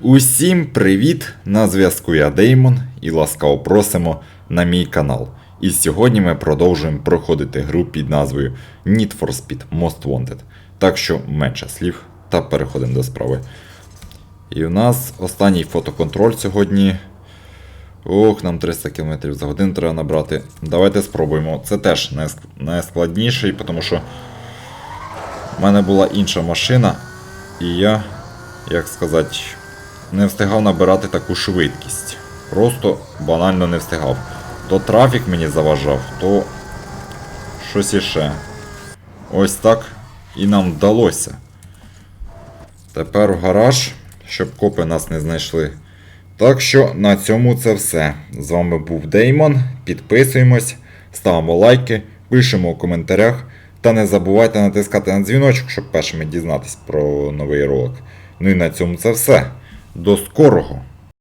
Усім привіт! На зв'язку я Деймон і ласкаво просимо на мій канал. І сьогодні ми продовжуємо проходити гру під назвою Need for Speed Most Wanted. Так що менше слів та переходимо до справи. І у нас останній фотоконтроль сьогодні. Ох, нам 300 км за годину треба набрати. Давайте спробуємо. Це теж найскладніший, тому що в мене була інша машина, і я, як сказати, не встигав набирати таку швидкість. Просто банально не встигав. То трафік мені заважав, то щось іще. Ось так і нам вдалося. Тепер в гараж, щоб копи нас не знайшли. Так що на цьому це все. З вами був Деймон. Підписуємось, ставимо лайки, пишемо у коментарях. Та не забувайте натискати на дзвіночок, щоб першими дізнатись про новий ролик. Ну і на цьому це все. До скорого!